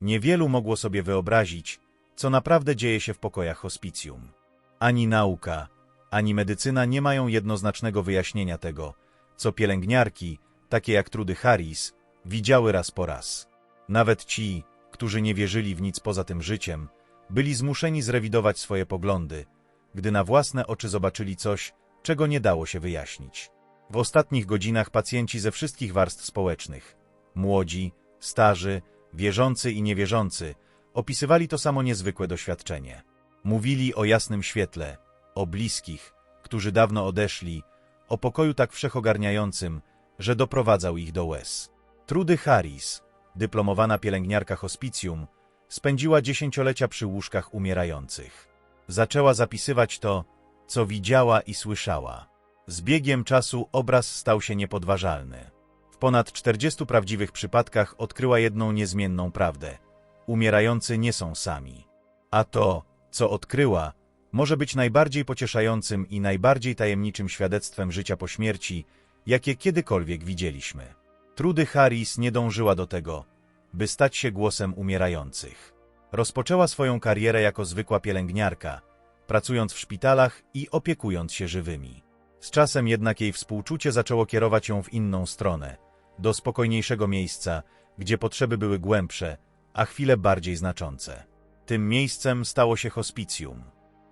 Niewielu mogło sobie wyobrazić, co naprawdę dzieje się w pokojach hospicjum. Ani nauka, ani medycyna nie mają jednoznacznego wyjaśnienia tego, co pielęgniarki, takie jak Trudy Harris, widziały raz po raz. Nawet ci, którzy nie wierzyli w nic poza tym życiem, byli zmuszeni zrewidować swoje poglądy, gdy na własne oczy zobaczyli coś, czego nie dało się wyjaśnić. W ostatnich godzinach pacjenci ze wszystkich warstw społecznych młodzi, starzy, wierzący i niewierzący opisywali to samo niezwykłe doświadczenie. Mówili o jasnym świetle, o bliskich, którzy dawno odeszli, o pokoju tak wszechogarniającym, że doprowadzał ich do łez. Trudy Harris, dyplomowana pielęgniarka hospicjum, spędziła dziesięciolecia przy łóżkach umierających. Zaczęła zapisywać to, co widziała i słyszała. Z biegiem czasu obraz stał się niepodważalny. W ponad 40 prawdziwych przypadkach odkryła jedną niezmienną prawdę. Umierający nie są sami. A to, co odkryła, może być najbardziej pocieszającym i najbardziej tajemniczym świadectwem życia po śmierci, jakie kiedykolwiek widzieliśmy. Trudy Harris nie dążyła do tego, by stać się głosem umierających. Rozpoczęła swoją karierę jako zwykła pielęgniarka, pracując w szpitalach i opiekując się żywymi. Z czasem jednak jej współczucie zaczęło kierować ją w inną stronę, do spokojniejszego miejsca, gdzie potrzeby były głębsze, a chwile bardziej znaczące. Tym miejscem stało się hospicjum.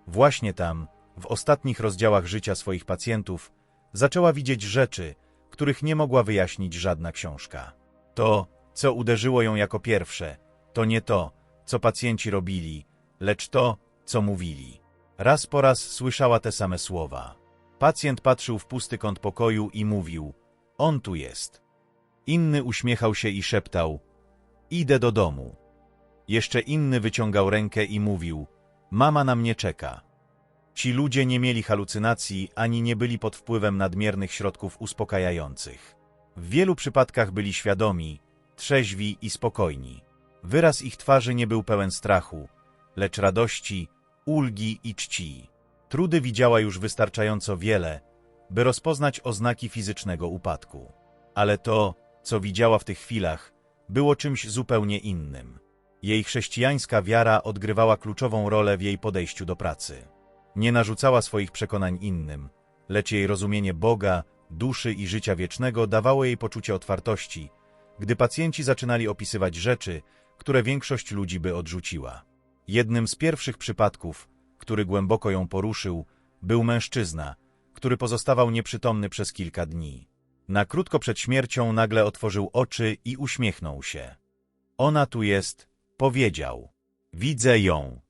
Właśnie tam, w ostatnich rozdziałach życia swoich pacjentów, zaczęła widzieć rzeczy, których nie mogła wyjaśnić żadna książka. To, co uderzyło ją jako pierwsze, to nie to, co pacjenci robili, lecz to, co mówili. Raz po raz słyszała te same słowa. Pacjent patrzył w pusty kąt pokoju i mówił: On tu jest. Inny uśmiechał się i szeptał: Idę do domu. Jeszcze inny wyciągał rękę i mówił: Mama na mnie czeka. Ci ludzie nie mieli halucynacji ani nie byli pod wpływem nadmiernych środków uspokajających. W wielu przypadkach byli świadomi, trzeźwi i spokojni. Wyraz ich twarzy nie był pełen strachu, lecz radości, ulgi i czci. Trudy widziała już wystarczająco wiele, by rozpoznać oznaki fizycznego upadku. Ale to, co widziała w tych chwilach, było czymś zupełnie innym. Jej chrześcijańska wiara odgrywała kluczową rolę w jej podejściu do pracy. Nie narzucała swoich przekonań innym, lecz jej rozumienie Boga, duszy i życia wiecznego dawało jej poczucie otwartości, gdy pacjenci zaczynali opisywać rzeczy, które większość ludzi by odrzuciła. Jednym z pierwszych przypadków, który głęboko ją poruszył, był mężczyzna, który pozostawał nieprzytomny przez kilka dni. Na krótko przed śmiercią nagle otworzył oczy i uśmiechnął się. Ona tu jest, powiedział. Widzę ją.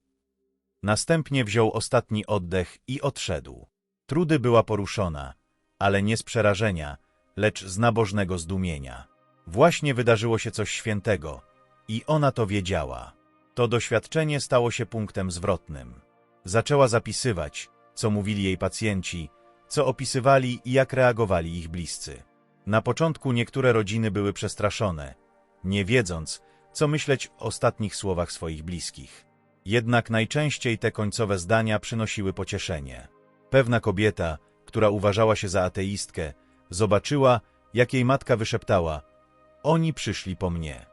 Następnie wziął ostatni oddech i odszedł. Trudy była poruszona, ale nie z przerażenia, lecz z nabożnego zdumienia. Właśnie wydarzyło się coś świętego i ona to wiedziała. To doświadczenie stało się punktem zwrotnym. Zaczęła zapisywać, co mówili jej pacjenci, co opisywali i jak reagowali ich bliscy. Na początku niektóre rodziny były przestraszone, nie wiedząc, co myśleć o ostatnich słowach swoich bliskich. Jednak najczęściej te końcowe zdania przynosiły pocieszenie. Pewna kobieta, która uważała się za ateistkę, zobaczyła, jak jej matka wyszeptała: Oni przyszli po mnie.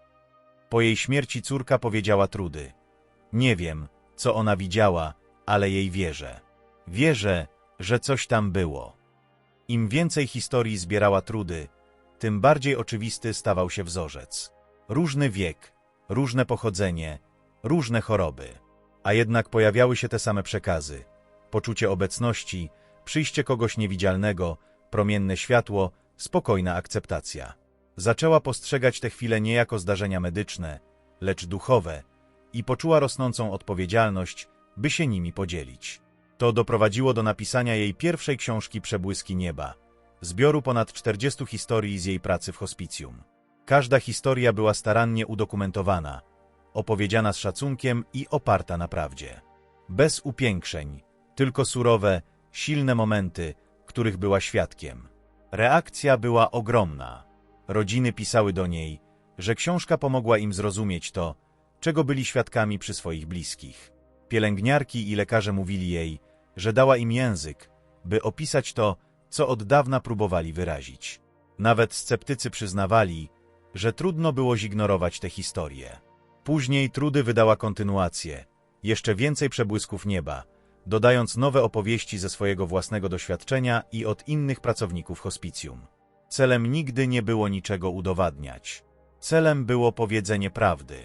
Po jej śmierci córka powiedziała Trudy: Nie wiem, co ona widziała, ale jej wierzę. Wierzę, że coś tam było. Im więcej historii zbierała Trudy, tym bardziej oczywisty stawał się wzorzec. Różny wiek, różne pochodzenie, różne choroby. A jednak pojawiały się te same przekazy. Poczucie obecności, przyjście kogoś niewidzialnego, promienne światło, spokojna akceptacja. Zaczęła postrzegać te chwile nie jako zdarzenia medyczne, lecz duchowe i poczuła rosnącą odpowiedzialność, by się nimi podzielić. To doprowadziło do napisania jej pierwszej książki Przebłyski Nieba, zbioru ponad 40 historii z jej pracy w hospicjum. Każda historia była starannie udokumentowana, opowiedziana z szacunkiem i oparta na prawdzie. Bez upiększeń, tylko surowe, silne momenty, których była świadkiem. Reakcja była ogromna. Rodziny pisały do niej, że książka pomogła im zrozumieć to, czego byli świadkami przy swoich bliskich. Pielęgniarki i lekarze mówili jej, że dała im język, by opisać to, co od dawna próbowali wyrazić. Nawet sceptycy przyznawali, że trudno było zignorować te historie. Później Trudy wydała kontynuację, jeszcze więcej przebłysków nieba, dodając nowe opowieści ze swojego własnego doświadczenia i od innych pracowników hospicjum. Celem nigdy nie było niczego udowadniać. Celem było powiedzenie prawdy.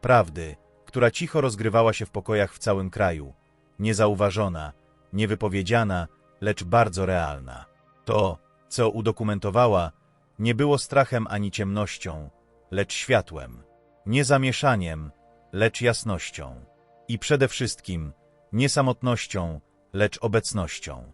Prawdy, która cicho rozgrywała się w pokojach w całym kraju, niezauważona, niewypowiedziana, lecz bardzo realna. To, co udokumentowała, nie było strachem ani ciemnością, lecz światłem, nie zamieszaniem, lecz jasnością i przede wszystkim nie samotnością, lecz obecnością.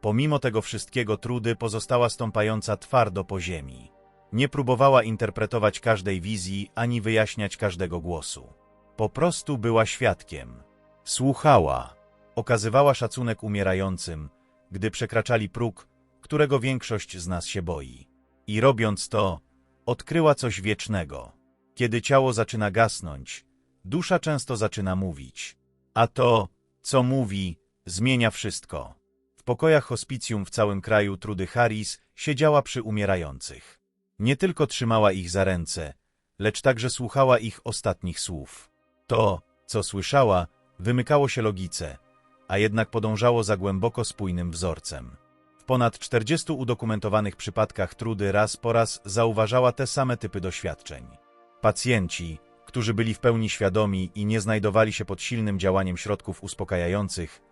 Pomimo tego wszystkiego trudy pozostała stąpająca twardo po ziemi. Nie próbowała interpretować każdej wizji ani wyjaśniać każdego głosu. Po prostu była świadkiem. Słuchała. Okazywała szacunek umierającym, gdy przekraczali próg, którego większość z nas się boi. I robiąc to, odkryła coś wiecznego. Kiedy ciało zaczyna gasnąć, dusza często zaczyna mówić. A to, co mówi, zmienia wszystko. W pokojach hospicjum w całym kraju Trudy Harris siedziała przy umierających. Nie tylko trzymała ich za ręce, lecz także słuchała ich ostatnich słów. To, co słyszała, wymykało się logice, a jednak podążało za głęboko spójnym wzorcem. W ponad 40 udokumentowanych przypadkach Trudy raz po raz zauważała te same typy doświadczeń. Pacjenci, którzy byli w pełni świadomi i nie znajdowali się pod silnym działaniem środków uspokajających,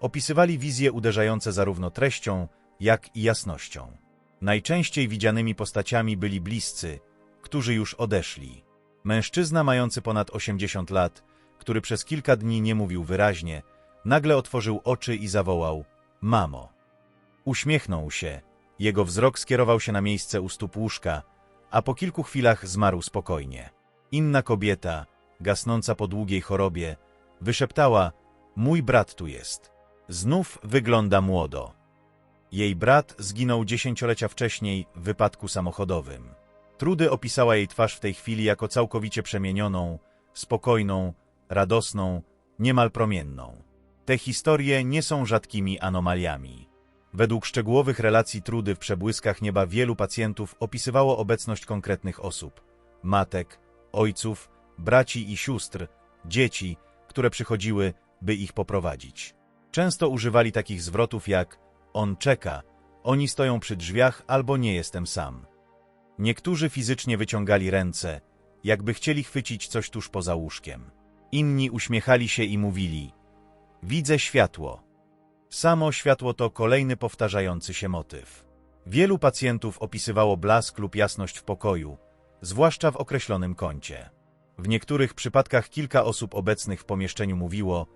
opisywali wizje uderzające zarówno treścią, jak i jasnością. Najczęściej widzianymi postaciami byli bliscy, którzy już odeszli. Mężczyzna mający ponad 80 lat, który przez kilka dni nie mówił wyraźnie, nagle otworzył oczy i zawołał – mamo. Uśmiechnął się, jego wzrok skierował się na miejsce u stóp łóżka, a po kilku chwilach zmarł spokojnie. Inna kobieta, gasnąca po długiej chorobie, wyszeptała – mój brat tu jest. Znów wygląda młodo. Jej brat zginął dziesięciolecia wcześniej w wypadku samochodowym. Trudy opisała jej twarz w tej chwili jako całkowicie przemienioną, spokojną, radosną, niemal promienną. Te historie nie są rzadkimi anomaliami. Według szczegółowych relacji Trudy w przebłyskach nieba wielu pacjentów opisywało obecność konkretnych osób matek, ojców, braci i sióstr, dzieci, które przychodziły, by ich poprowadzić. Często używali takich zwrotów jak on czeka, oni stoją przy drzwiach albo nie jestem sam. Niektórzy fizycznie wyciągali ręce, jakby chcieli chwycić coś tuż poza łóżkiem. Inni uśmiechali się i mówili: Widzę światło. Samo światło to kolejny powtarzający się motyw. Wielu pacjentów opisywało blask lub jasność w pokoju, zwłaszcza w określonym kącie. W niektórych przypadkach kilka osób obecnych w pomieszczeniu mówiło,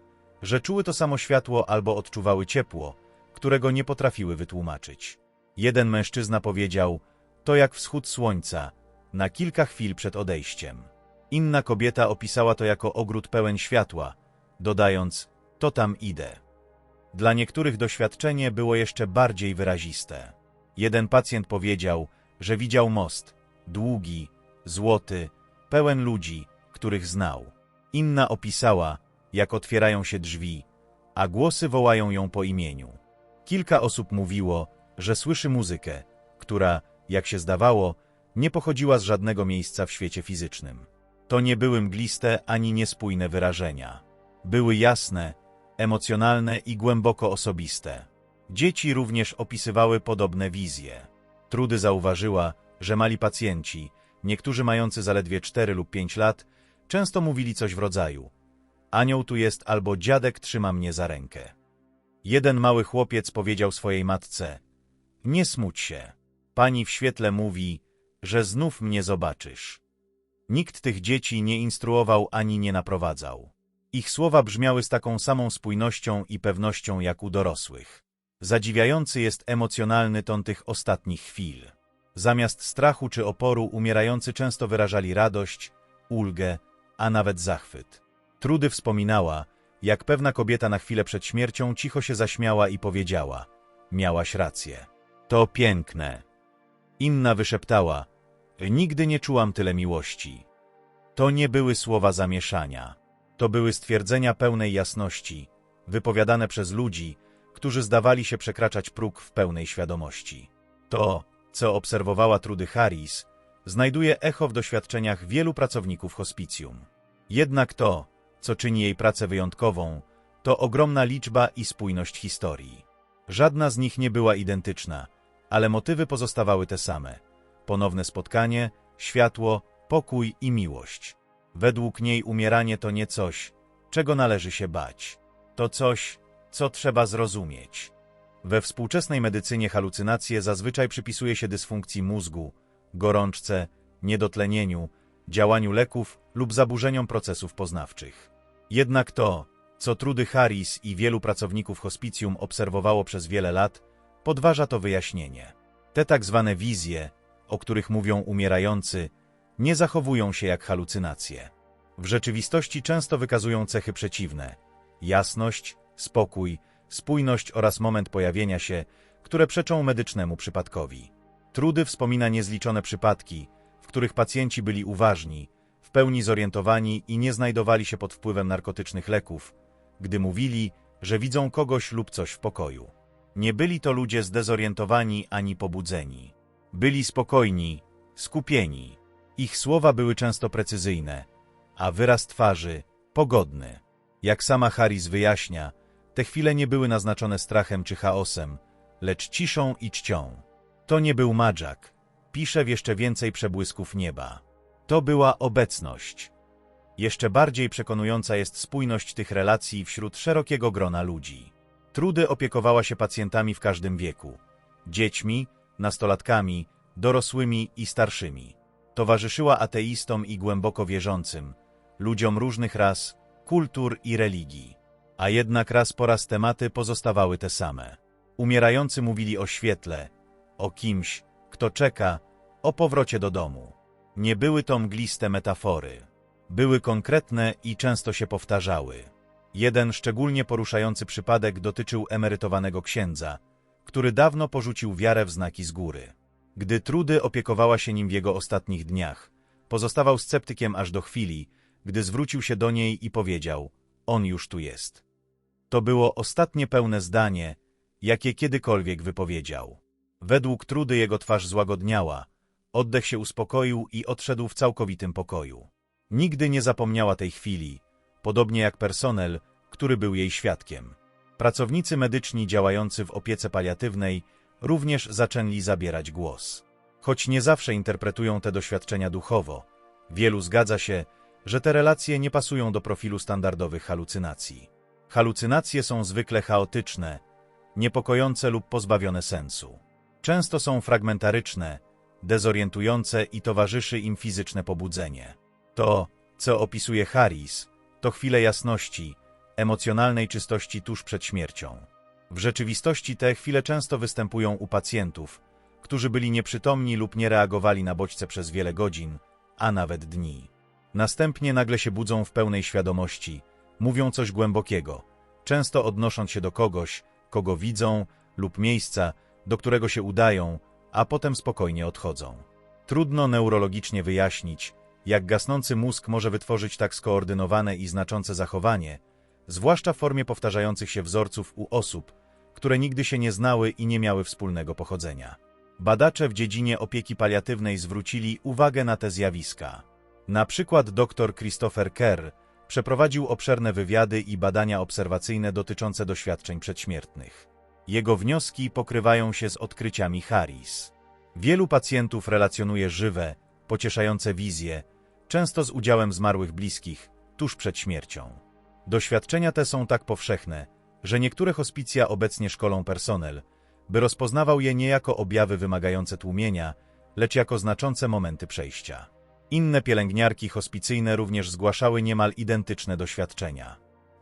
że czuły to samo światło albo odczuwały ciepło, którego nie potrafiły wytłumaczyć. Jeden mężczyzna powiedział, to jak wschód słońca, na kilka chwil przed odejściem. Inna kobieta opisała to jako ogród pełen światła, dodając, to tam idę. Dla niektórych doświadczenie było jeszcze bardziej wyraziste. Jeden pacjent powiedział, że widział most, długi, złoty, pełen ludzi, których znał. Inna opisała, jak otwierają się drzwi, a głosy wołają ją po imieniu. Kilka osób mówiło, że słyszy muzykę, która, jak się zdawało, nie pochodziła z żadnego miejsca w świecie fizycznym. To nie były mgliste ani niespójne wyrażenia. Były jasne, emocjonalne i głęboko osobiste. Dzieci również opisywały podobne wizje. Trudy zauważyła, że mali pacjenci, niektórzy mający zaledwie 4 lub 5 lat, często mówili coś w rodzaju Anioł tu jest albo dziadek trzyma mnie za rękę. Jeden mały chłopiec powiedział swojej matce Nie smuć się. Pani w świetle mówi, że znów mnie zobaczysz. Nikt tych dzieci nie instruował ani nie naprowadzał. Ich słowa brzmiały z taką samą spójnością i pewnością jak u dorosłych. Zadziwiający jest emocjonalny ton tych ostatnich chwil. Zamiast strachu czy oporu umierający często wyrażali radość, ulgę, a nawet zachwyt. Trudy wspominała, jak pewna kobieta na chwilę przed śmiercią cicho się zaśmiała i powiedziała: Miałaś rację. To piękne. Inna wyszeptała: Nigdy nie czułam tyle miłości. To nie były słowa zamieszania. To były stwierdzenia pełnej jasności, wypowiadane przez ludzi, którzy zdawali się przekraczać próg w pełnej świadomości. To, co obserwowała Trudy Harris, znajduje echo w doświadczeniach wielu pracowników hospicjum. Jednak to, co czyni jej pracę wyjątkową, to ogromna liczba i spójność historii. Żadna z nich nie była identyczna, ale motywy pozostawały te same. Ponowne spotkanie, światło, pokój i miłość. Według niej umieranie to nie coś, czego należy się bać. To coś, co trzeba zrozumieć. We współczesnej medycynie halucynacje zazwyczaj przypisuje się dysfunkcji mózgu, gorączce, niedotlenieniu, działaniu leków lub zaburzeniom procesów poznawczych. Jednak to, co Trudy Harris i wielu pracowników hospicjum obserwowało przez wiele lat, podważa to wyjaśnienie. Te tak zwane wizje, o których mówią umierający, nie zachowują się jak halucynacje. W rzeczywistości często wykazują cechy przeciwne jasność, spokój, spójność oraz moment pojawienia się, które przeczą medycznemu przypadkowi. Trudy wspomina niezliczone przypadki, w których pacjenci byli uważni, w pełni zorientowani i nie znajdowali się pod wpływem narkotycznych leków, gdy mówili, że widzą kogoś lub coś w pokoju. Nie byli to ludzie zdezorientowani ani pobudzeni. Byli spokojni, skupieni. Ich słowa były często precyzyjne, a wyraz twarzy pogodny. Jak sama Harris wyjaśnia, te chwile nie były naznaczone strachem czy chaosem, lecz ciszą i czcią. To nie był madżak, pisze w jeszcze więcej przebłysków nieba. To była obecność. Jeszcze bardziej przekonująca jest spójność tych relacji wśród szerokiego grona ludzi. Trudy opiekowała się pacjentami w każdym wieku. Dziećmi, nastolatkami, dorosłymi i starszymi. Towarzyszyła ateistom i głęboko wierzącym, ludziom różnych ras, kultur i religii. A jednak raz po raz tematy pozostawały te same. Umierający mówili o świetle, o kimś, kto czeka, o powrocie do domu. Nie były to mgliste metafory. Były konkretne i często się powtarzały. Jeden szczególnie poruszający przypadek dotyczył emerytowanego księdza, który dawno porzucił wiarę w znaki z góry. Gdy Trudy opiekowała się nim w jego ostatnich dniach, pozostawał sceptykiem aż do chwili, gdy zwrócił się do niej i powiedział: On już tu jest. To było ostatnie pełne zdanie, jakie kiedykolwiek wypowiedział. Według Trudy jego twarz złagodniała, oddech się uspokoił i odszedł w całkowitym pokoju. Nigdy nie zapomniała tej chwili, podobnie jak personel, który był jej świadkiem. Pracownicy medyczni działający w opiece paliatywnej również zaczęli zabierać głos. Choć nie zawsze interpretują te doświadczenia duchowo, wielu zgadza się, że te relacje nie pasują do profilu standardowych halucynacji. Halucynacje są zwykle chaotyczne, niepokojące lub pozbawione sensu. Często są fragmentaryczne, dezorientujące i towarzyszy im fizyczne pobudzenie. To, co opisuje Harris, to chwile jasności, emocjonalnej czystości tuż przed śmiercią. W rzeczywistości te chwile często występują u pacjentów, którzy byli nieprzytomni lub nie reagowali na bodźce przez wiele godzin, a nawet dni. Następnie nagle się budzą w pełnej świadomości, mówią coś głębokiego, często odnosząc się do kogoś, kogo widzą, lub miejsca, do którego się udają, a potem spokojnie odchodzą. Trudno neurologicznie wyjaśnić, jak gasnący mózg może wytworzyć tak skoordynowane i znaczące zachowanie, zwłaszcza w formie powtarzających się wzorców u osób, które nigdy się nie znały i nie miały wspólnego pochodzenia. Badacze w dziedzinie opieki paliatywnej zwrócili uwagę na te zjawiska. Na przykład dr Christopher Kerr przeprowadził obszerne wywiady i badania obserwacyjne dotyczące doświadczeń przedśmiertnych. Jego wnioski pokrywają się z odkryciami Harris. Wielu pacjentów relacjonuje żywe, pocieszające wizje, często z udziałem zmarłych bliskich, tuż przed śmiercią. Doświadczenia te są tak powszechne, że niektóre hospicja obecnie szkolą personel, by rozpoznawał je nie jako objawy wymagające tłumienia, lecz jako znaczące momenty przejścia. Inne pielęgniarki hospicyjne również zgłaszały niemal identyczne doświadczenia.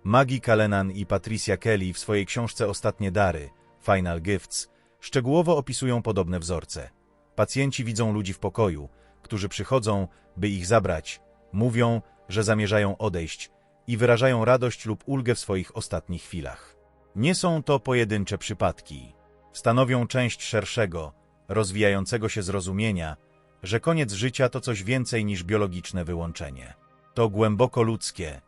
Maggie Kalenan i Patricia Kelly w swojej książce Ostatnie dary, Final Gifts, szczegółowo opisują podobne wzorce. Pacjenci widzą ludzi w pokoju, którzy przychodzą, by ich zabrać, mówią, że zamierzają odejść i wyrażają radość lub ulgę w swoich ostatnich chwilach. Nie są to pojedyncze przypadki. Stanowią część szerszego, rozwijającego się zrozumienia, że koniec życia to coś więcej niż biologiczne wyłączenie. To głęboko ludzkie,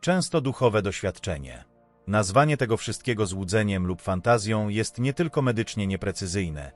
często duchowe doświadczenie. Nazwanie tego wszystkiego złudzeniem lub fantazją jest nie tylko medycznie nieprecyzyjne,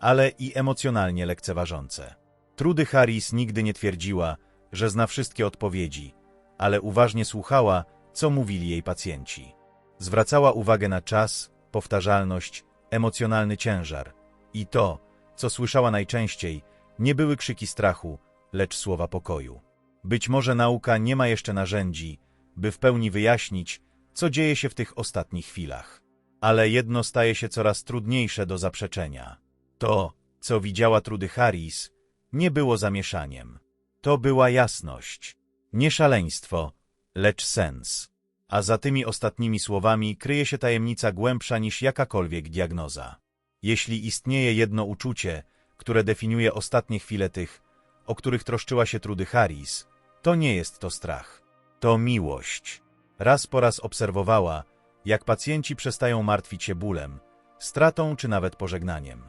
ale i emocjonalnie lekceważące. Trudy Harris nigdy nie twierdziła, że zna wszystkie odpowiedzi, ale uważnie słuchała, co mówili jej pacjenci. Zwracała uwagę na czas, powtarzalność, emocjonalny ciężar i to, co słyszała najczęściej, nie były krzyki strachu, lecz słowa pokoju. Być może nauka nie ma jeszcze narzędzi, by w pełni wyjaśnić, co dzieje się w tych ostatnich chwilach. Ale jedno staje się coraz trudniejsze do zaprzeczenia. To, co widziała Trudy Harris, nie było zamieszaniem. To była jasność. Nie szaleństwo, lecz sens. A za tymi ostatnimi słowami kryje się tajemnica głębsza niż jakakolwiek diagnoza. Jeśli istnieje jedno uczucie, które definiuje ostatnie chwile tych, o których troszczyła się Trudy Harris, to nie jest to strach. To miłość. Raz po raz obserwowała, jak pacjenci przestają martwić się bólem, stratą czy nawet pożegnaniem.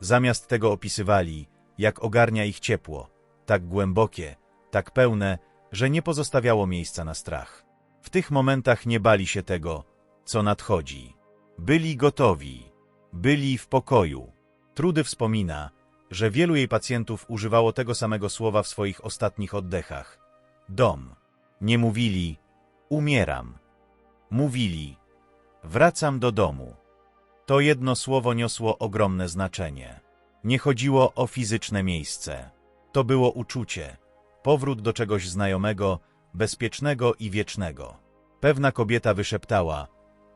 Zamiast tego opisywali, jak ogarnia ich ciepło, tak głębokie, tak pełne, że nie pozostawiało miejsca na strach. W tych momentach nie bali się tego, co nadchodzi. Byli gotowi, byli w pokoju. Trudy wspomina, że wielu jej pacjentów używało tego samego słowa w swoich ostatnich oddechach. Dom. Nie mówili, umieram. Mówili, wracam do domu. To jedno słowo niosło ogromne znaczenie. Nie chodziło o fizyczne miejsce. To było uczucie, powrót do czegoś znajomego, bezpiecznego i wiecznego. Pewna kobieta wyszeptała: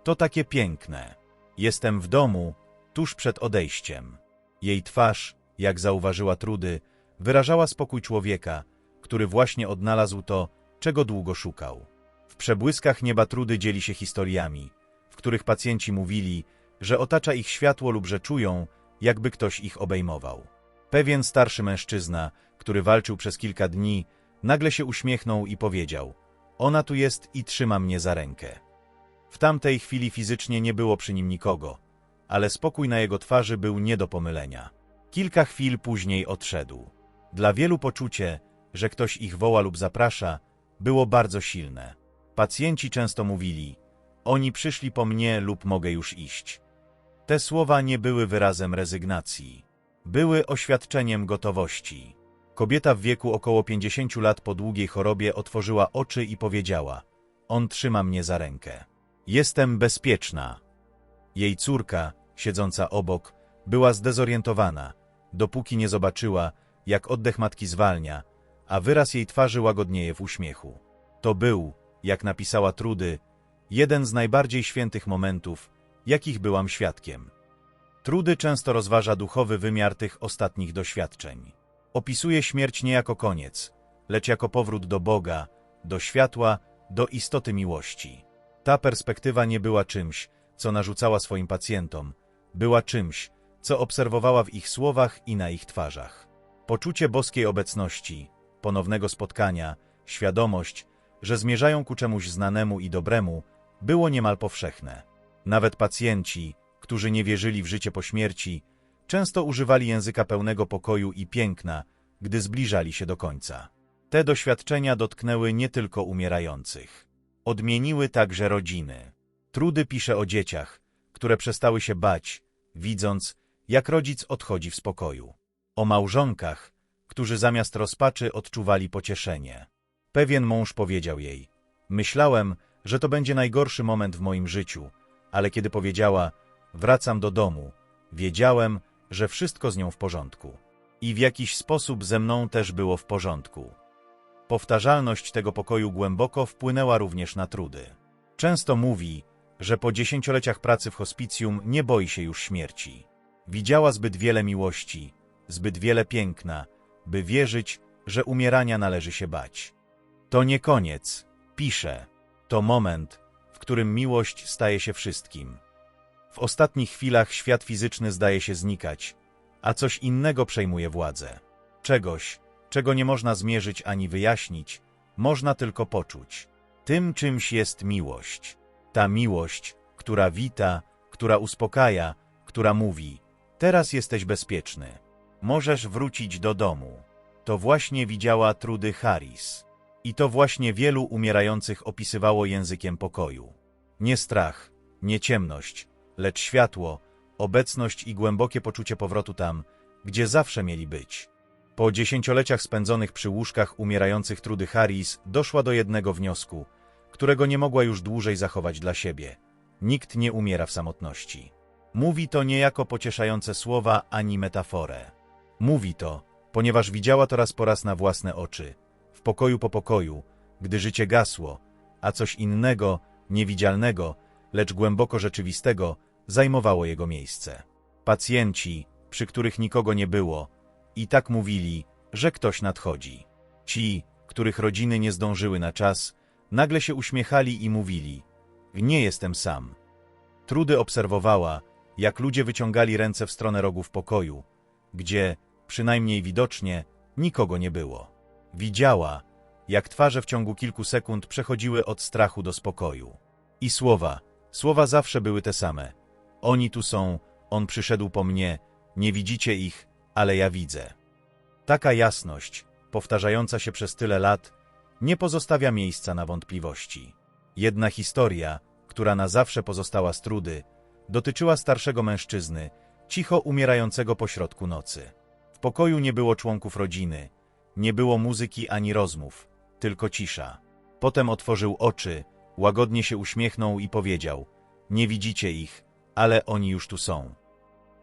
To takie piękne. Jestem w domu, tuż przed odejściem. Jej twarz, jak zauważyła Trudy, wyrażała spokój człowieka, który właśnie odnalazł to, czego długo szukał. W przebłyskach nieba Trudy dzieli się historiami, w których pacjenci mówili, że otacza ich światło lub że czują, jakby ktoś ich obejmował. Pewien starszy mężczyzna, który walczył przez kilka dni, nagle się uśmiechnął i powiedział: Ona tu jest i trzyma mnie za rękę. W tamtej chwili fizycznie nie było przy nim nikogo, ale spokój na jego twarzy był nie do pomylenia. Kilka chwil później odszedł. Dla wielu poczucie, że ktoś ich woła lub zaprasza, było bardzo silne. Pacjenci często mówili: Oni przyszli po mnie lub mogę już iść. Te słowa nie były wyrazem rezygnacji. Były oświadczeniem gotowości. Kobieta w wieku około 50 lat po długiej chorobie otworzyła oczy i powiedziała: On trzyma mnie za rękę. Jestem bezpieczna. Jej córka, siedząca obok, była zdezorientowana, dopóki nie zobaczyła, jak oddech matki zwalnia, a wyraz jej twarzy łagodnieje w uśmiechu. To był, jak napisała Trudy, jeden z najbardziej świętych momentów, jakich byłam świadkiem. Trudy często rozważa duchowy wymiar tych ostatnich doświadczeń. Opisuje śmierć nie jako koniec, lecz jako powrót do Boga, do światła, do istoty miłości. Ta perspektywa nie była czymś, co narzucała swoim pacjentom, była czymś, co obserwowała w ich słowach i na ich twarzach. Poczucie boskiej obecności, ponownego spotkania, świadomość, że zmierzają ku czemuś znanemu i dobremu, było niemal powszechne. Nawet pacjenci, którzy nie wierzyli w życie po śmierci, często używali języka pełnego pokoju i piękna, gdy zbliżali się do końca. Te doświadczenia dotknęły nie tylko umierających. Odmieniły także rodziny. Trudy pisze o dzieciach, które przestały się bać, widząc, jak rodzic odchodzi w spokoju. O małżonkach, którzy zamiast rozpaczy odczuwali pocieszenie. Pewien mąż powiedział jej: Myślałem, że to będzie najgorszy moment w moim życiu, ale kiedy powiedziała: Wracam do domu, wiedziałem, że wszystko z nią w porządku. I w jakiś sposób ze mną też było w porządku. Powtarzalność tego pokoju głęboko wpłynęła również na trudy. Często mówi, że po dziesięcioleciach pracy w hospicjum nie boi się już śmierci. Widziała zbyt wiele miłości, zbyt wiele piękna, by wierzyć, że umierania należy się bać. To nie koniec, pisze. To moment, którym miłość staje się wszystkim. W ostatnich chwilach świat fizyczny zdaje się znikać, a coś innego przejmuje władzę. Czegoś, czego nie można zmierzyć ani wyjaśnić, można tylko poczuć. Tym czymś jest miłość. Ta miłość, która wita, która uspokaja, która mówi: Teraz jesteś bezpieczny. Możesz wrócić do domu. To właśnie widziała Trudy Harris. I to właśnie wielu umierających opisywało językiem pokoju. Nie strach, nie ciemność, lecz światło, obecność i głębokie poczucie powrotu tam, gdzie zawsze mieli być. Po dziesięcioleciach spędzonych przy łóżkach umierających Trudy Harris doszła do jednego wniosku, którego nie mogła już dłużej zachować dla siebie. Nikt nie umiera w samotności. Mówi to nie jako pocieszające słowa ani metaforę. Mówi to, ponieważ widziała to raz po raz na własne oczy, w pokoju po pokoju, gdy życie gasło, a coś innego, niewidzialnego, lecz głęboko rzeczywistego, zajmowało jego miejsce. Pacjenci, przy których nikogo nie było, i tak mówili, że ktoś nadchodzi. Ci, których rodziny nie zdążyły na czas, nagle się uśmiechali i mówili: Nie jestem sam. Trudy obserwowała, jak ludzie wyciągali ręce w stronę rogów pokoju, gdzie, przynajmniej widocznie, nikogo nie było. Widziała, jak twarze w ciągu kilku sekund przechodziły od strachu do spokoju. I słowa, słowa zawsze były te same. Oni tu są, on przyszedł po mnie, nie widzicie ich, ale ja widzę. Taka jasność, powtarzająca się przez tyle lat, nie pozostawia miejsca na wątpliwości. Jedna historia, która na zawsze pozostała z trudy, dotyczyła starszego mężczyzny, cicho umierającego pośrodku nocy. W pokoju nie było członków rodziny, nie było muzyki ani rozmów, tylko cisza. Potem otworzył oczy, łagodnie się uśmiechnął i powiedział: Nie widzicie ich, ale oni już tu są.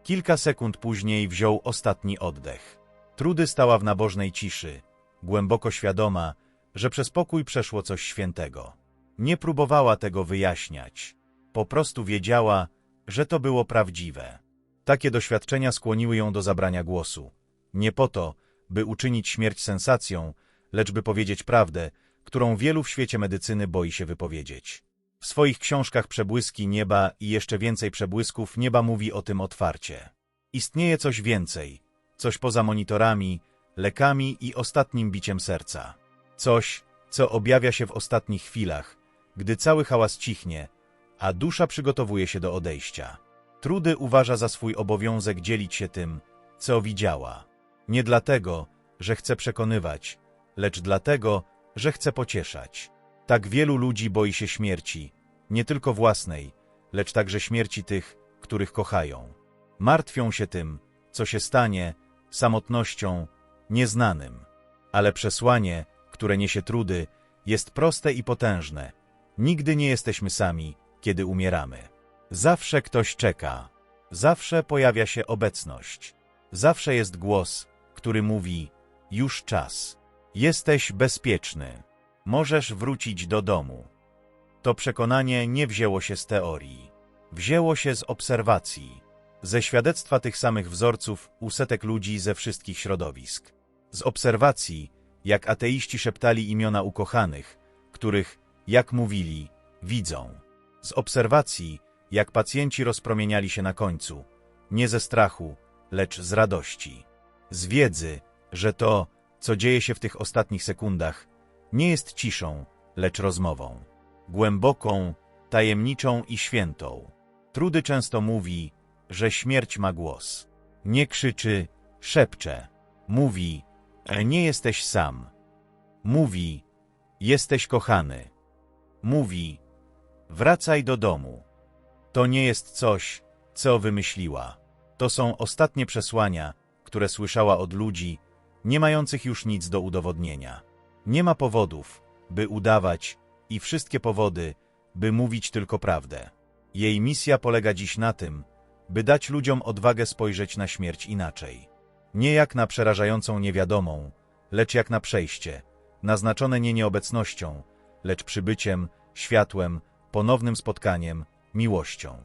Kilka sekund później wziął ostatni oddech. Trudy stała w nabożnej ciszy, głęboko świadoma, że przez pokój przeszło coś świętego. Nie próbowała tego wyjaśniać. Po prostu wiedziała, że to było prawdziwe. Takie doświadczenia skłoniły ją do zabrania głosu. Nie po to, by uczynić śmierć sensacją, lecz by powiedzieć prawdę, którą wielu w świecie medycyny boi się wypowiedzieć. W swoich książkach Przebłyski Nieba i jeszcze więcej przebłysków nieba mówi o tym otwarcie. Istnieje coś więcej, coś poza monitorami, lekami i ostatnim biciem serca. Coś, co objawia się w ostatnich chwilach, gdy cały hałas cichnie, a dusza przygotowuje się do odejścia. Trudy uważa za swój obowiązek dzielić się tym, co widziała. Nie dlatego, że chce przekonywać, lecz dlatego, że chce pocieszać. Tak wielu ludzi boi się śmierci, nie tylko własnej, lecz także śmierci tych, których kochają. Martwią się tym, co się stanie, samotnością, nieznanym. Ale przesłanie, które niesie trudy, jest proste i potężne. Nigdy nie jesteśmy sami, kiedy umieramy. Zawsze ktoś czeka. Zawsze pojawia się obecność. Zawsze jest głos, który mówi: Już czas. Jesteś bezpieczny. Możesz wrócić do domu. To przekonanie nie wzięło się z teorii. Wzięło się z obserwacji. Ze świadectwa tych samych wzorców u setek ludzi ze wszystkich środowisk. Z obserwacji, jak ateiści szeptali imiona ukochanych, których, jak mówili, widzą. Z obserwacji, jak pacjenci rozpromieniali się na końcu, nie ze strachu, lecz z radości. Z wiedzy, że to, co dzieje się w tych ostatnich sekundach, nie jest ciszą, lecz rozmową. Głęboką, tajemniczą i świętą. Trudy często mówi, że śmierć ma głos. Nie krzyczy, szepcze. Mówi, "E, nie jesteś sam. Mówi, jesteś kochany. Mówi, wracaj do domu. To nie jest coś, co wymyśliła. To są ostatnie przesłania, które słyszała od ludzi, nie mających już nic do udowodnienia. Nie ma powodów, by udawać i wszystkie powody, by mówić tylko prawdę. Jej misja polega dziś na tym, by dać ludziom odwagę spojrzeć na śmierć inaczej. Nie jak na przerażającą niewiadomą, lecz jak na przejście, naznaczone nie nieobecnością, lecz przybyciem, światłem, ponownym spotkaniem, miłością.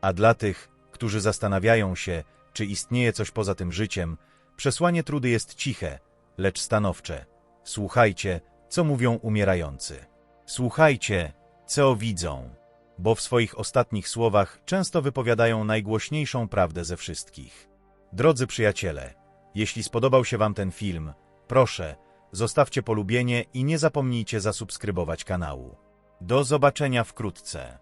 A dla tych, którzy zastanawiają się, czy istnieje coś poza tym życiem, przesłanie trudy jest ciche, lecz stanowcze. Słuchajcie, co mówią umierający. Słuchajcie, co widzą, bo w swoich ostatnich słowach często wypowiadają najgłośniejszą prawdę ze wszystkich. Drodzy przyjaciele, jeśli spodobał się Wam ten film, proszę, zostawcie polubienie i nie zapomnijcie zasubskrybować kanału. Do zobaczenia wkrótce.